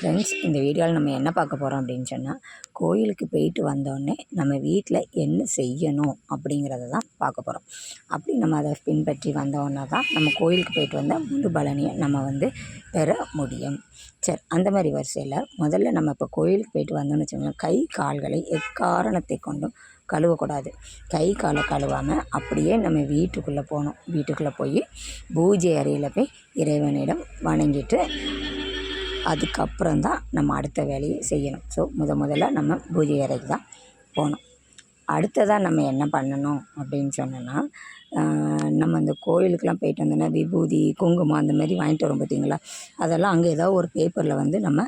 Friends இந்த வீடியோவில் நம்ம என்ன பார்க்க போகிறோம் அப்படின்னு சொன்னால் கோயிலுக்கு போயிட்டு வந்தோடனே நம்ம வீட்டில் என்ன செய்யணும் அப்படிங்கிறத தான் பார்க்க போகிறோம் அப்படி நம்ம அதை பின்பற்றி வந்தோன்னா தான் நம்ம கோயிலுக்கு போயிட்டு வந்தால் முழு பலனையை நம்ம வந்து பெற முடியும். சரி அந்த மாதிரி வரிசையில் முதல்ல நம்ம இப்போ கோயிலுக்கு போயிட்டு வந்தோம்னு வச்சுக்கோங்களேன் கை கால்களை எக்காரணத்தை கொண்டும் கழுவக்கூடாது. கை காலை கழுவாமல் அப்படியே நம்ம வீட்டுக்குள்ளே போகணும். வீட்டுக்குள்ளே போய் பூஜை அறையில் போய் இறைவனிடம் வணங்கிட்டு அதுக்கப்புறம் தான் நம்ம அடுத்த வேலையை செய்யணும். ஸோ முத முதல்ல நம்ம பூஜை அறைக்கு தான் போகணும். அடுத்ததாக நம்ம என்ன பண்ணணும் அப்படின்னு சொன்னோன்னா நம்ம அந்த கோயிலுக்கெலாம் போயிட்டு வந்தோன்னா விபூதி குங்குமம் அந்த மாதிரி வாங்கிட்டு வரோம் பார்த்தீங்களா? அதெல்லாம் அங்கே ஏதோ ஒரு பேப்பரில் வந்து நம்ம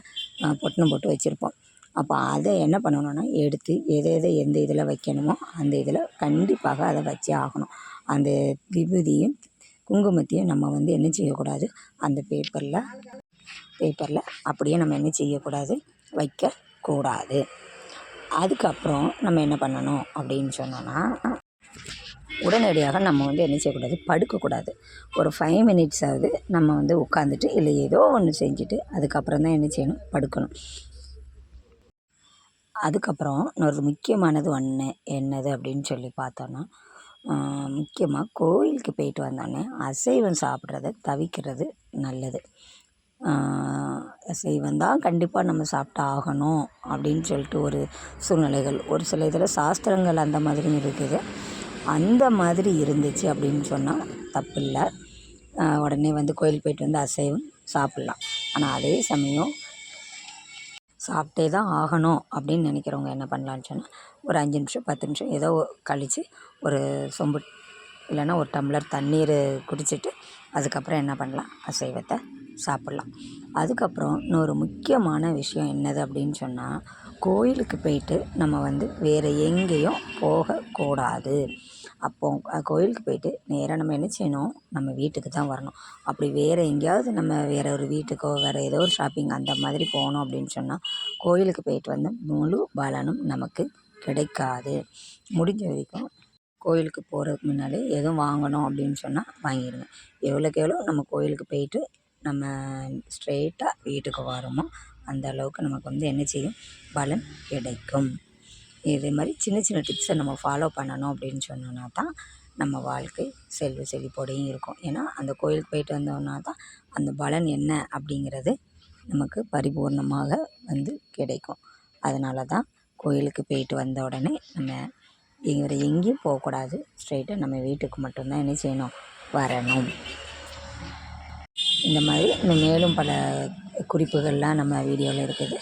பொட்டணம் போட்டு வச்சுருப்போம். அப்போ அதை என்ன பண்ணணும்னா எடுத்து எதை எதை எந்த இதில் வைக்கணுமோ அந்த இதில் கண்டிப்பாக அதை வச்சே ஆகணும். அந்த விபூதியும் குங்குமத்தையும் நம்ம வந்து என்ன செய்யக்கூடாது? அந்த பேப்பரில் பேப்பரில் அப்படியே நம்ம என்ன செய்யக்கூடாது? வைக்கக்கூடாது. அதுக்கப்புறம் நம்ம என்ன பண்ணணும் அப்படின்னு சொன்னோன்னா உடனடியாக நம்ம வந்து என்ன செய்யக்கூடாது? படுக்கக்கூடாது. ஒரு ஃபைவ் மினிட்ஸாவது நம்ம வந்து உட்காந்துட்டு இல்லை ஏதோ ஒன்று செஞ்சுட்டு அதுக்கப்புறம் தான் என்ன செய்யணும்? படுக்கணும். அதுக்கப்புறம் இன்னொரு முக்கியமானது ஒன்று என்னது அப்படின்னு சொல்லி பார்த்தோன்னா முக்கியமாக கோயிலுக்கு போயிட்டு வந்தோடனே அசைவம் சாப்பிட்றத தவிக்கிறது நல்லது. அசைவம் தான் கண்டிப்பாக நம்ம சாப்பிட்டு ஆகணும் அப்படின்னு சொல்லிட்டு ஒரு சூழ்நிலைகள். ஒரு சில இதில் சாஸ்திரங்கள் அந்த மாதிரியும் இருக்குது. அந்த மாதிரி இருந்துச்சு அப்படின்னு சொன்னால் தப்பில்லை. உடனே வந்து கோயிலுக்கு போயிட்டு வந்து அசைவம் சாப்பிட்லாம். ஆனால் அதே சமயம் சாப்பிட்டே தான் ஆகணும் அப்படின்னு நினைக்கிறவங்க என்ன பண்ணலான்னு சொன்னால் ஒரு அஞ்சு நிமிஷம் பத்து நிமிஷம் ஏதோ கழித்து ஒரு சொம்பு இல்லைன்னா ஒரு டம்ளர் தண்ணீர் குடிச்சிட்டு அதுக்கப்புறம் என்ன பண்ணலாம்? அசைவத்தை சாப்பிட்லாம். அதுக்கப்புறம் இன்னொரு முக்கியமான விஷயம் என்னது அப்படின்னு சொன்னால் கோயிலுக்கு போயிட்டு நம்ம வந்து வேறு எங்கேயும் போகக்கூடாது. அப்போது கோயிலுக்கு போயிட்டு நேராக நம்ம என்ன செய்யணும்? நம்ம வீட்டுக்கு தான் வரணும். அப்படி வேறு எங்கேயாவது நம்ம வேறு ஒரு வீட்டுக்கோ வேறு ஏதோ ஒரு ஷாப்பிங் அந்த மாதிரி போகணும் அப்படின்னு சொன்னால் கோயிலுக்கு போயிட்டு வந்து முழு பலனும் நமக்கு கிடைக்காது. முடிஞ்ச வரைக்கும் கோயிலுக்கு போகிறதுக்கு முன்னாடி எதுவும் வாங்கணும் அப்படின்னு சொன்னால் வாங்கிடுங்க. எவ்வளோக்கு எவ்வளோ நம்ம கோயிலுக்கு போயிட்டு நம்ம ஸ்ட்ரெயிட்டாக வீட்டுக்கு வரோமோ அந்த அளவுக்கு நமக்கு வந்து என்ன செய்யும் பலன் கிடைக்கும். இதே மாதிரி சின்ன சின்ன டிப்ஸை நம்ம ஃபாலோ பண்ணணும் அப்படின்னு சொன்னோன்னா தான் நம்ம வாழ்க்கை செல்வ செழிப்போடையும் இருக்கும். ஏன்னா அந்த கோயிலுக்கு போயிட்டு வந்தோம்னா தான் அந்த பலன் என்ன அப்படிங்கிறது நமக்கு பரிபூர்ணமாக வந்து கிடைக்கும். அதனால தான் கோயிலுக்கு போயிட்டு வந்த உடனே நம்ம வேறு எங்கேயும் போகக்கூடாது. ஸ்ட்ரெயிட்டாக நம்ம வீட்டுக்கு மட்டும்தான் என்ன செய்யணும்? வரணும். இந்த மாதிரி இன்னும் மேலும் பல குறிப்புகள்லாம் நம்ம வீடியோவில் இருக்குது.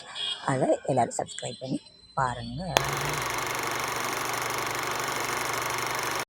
அதை எல்லோரும் சப்ஸ்கிரைப் பண்ணி பாருங்கள்